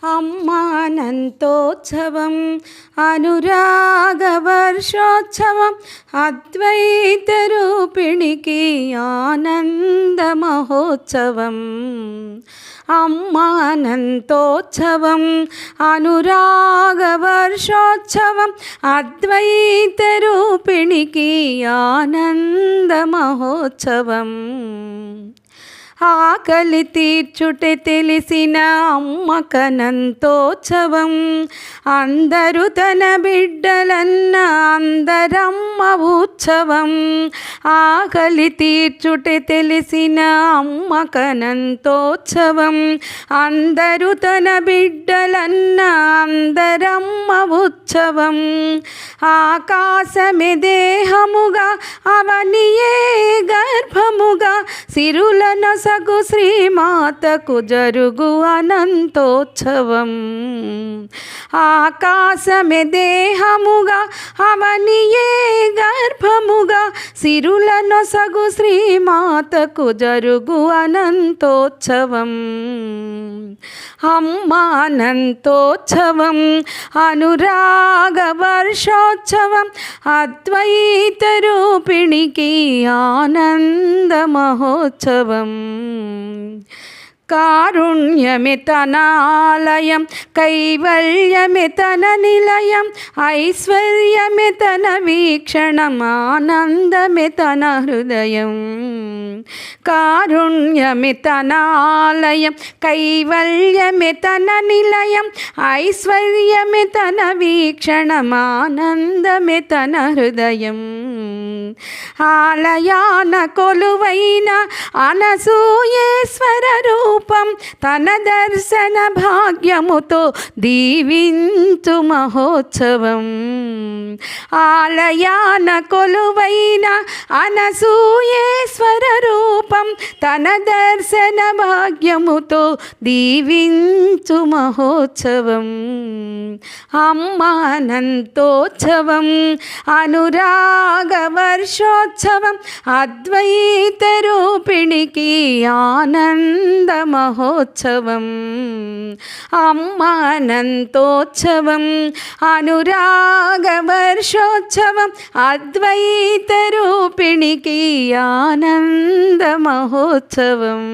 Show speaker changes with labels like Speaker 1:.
Speaker 1: സമ്മാനന്തോത്സവം അനുരാഗവർഷോത്സവം അദ്വൈതരൂപിണിക്ക് ആനന്ദമഹോത്സവം അമ്മാനന്തോത്സവം അനുരാഗവർഷോത്സവം അദ്വൈതരൂപിണിക്ക് ആനന്ദമഹോത്സവം ఆకలి తీర్చుటే తెలిసిన అమ్మ కనంతోత్సవం అందరూ తన బిడ్డలన్న అందరమ్మ ఉత్సవం. ఆకలి తీర్చుటే తెలిసిన అమ్మ కనంతోత్సవం అందరూ తన బిడ్డలన్న అందరమ్మ ఉత్సవం. ఆకాశమే దేహముగా అవనియే గర్భముగా సిరులను సగు శ్రీమాతకు జరుగు అనంతోత్సవం ఆకాశమే దేహముగా అవనియే గర్భముగా సిరులను సగు శ్రీమాతకు జరుగు అనంతోత్సవం అమ్మానంతోత్సవం అనురాగ వర్షోత్సవం అద్వైత రూపిణికి ఆనంద మహోత్సవం కారుణ్యమి తనాలయం కైవల్యమి తన నిలయం ఐశ్వర్యమి తన వీక్షణం ఆనందమి తన హృదయం. కారుణ్యమి తనాలయం కైవల్యమి తన ఆలయాన కొలువైన అనసూయేశ్వరరు రూపం తన దర్శన భాగ్యముతో దీవించు మహోత్సవం ఆలయాన కొలువైన అనసూయేశ్వర రూపం తన దర్శన భాగ్యముతో దీవించు మహోత్సవం అమ్మానంతోత్సవం అనురాగ వర్షోత్సవం అద్వైత రూపిణికి ఆనంద മഹോത്സവം അമ്മാനന്തോത്സവം അനുരാഗവർഷോത്സവം അദ്വൈതരൂപിണിക്ക് ആനന്ദ മഹോത്സവം.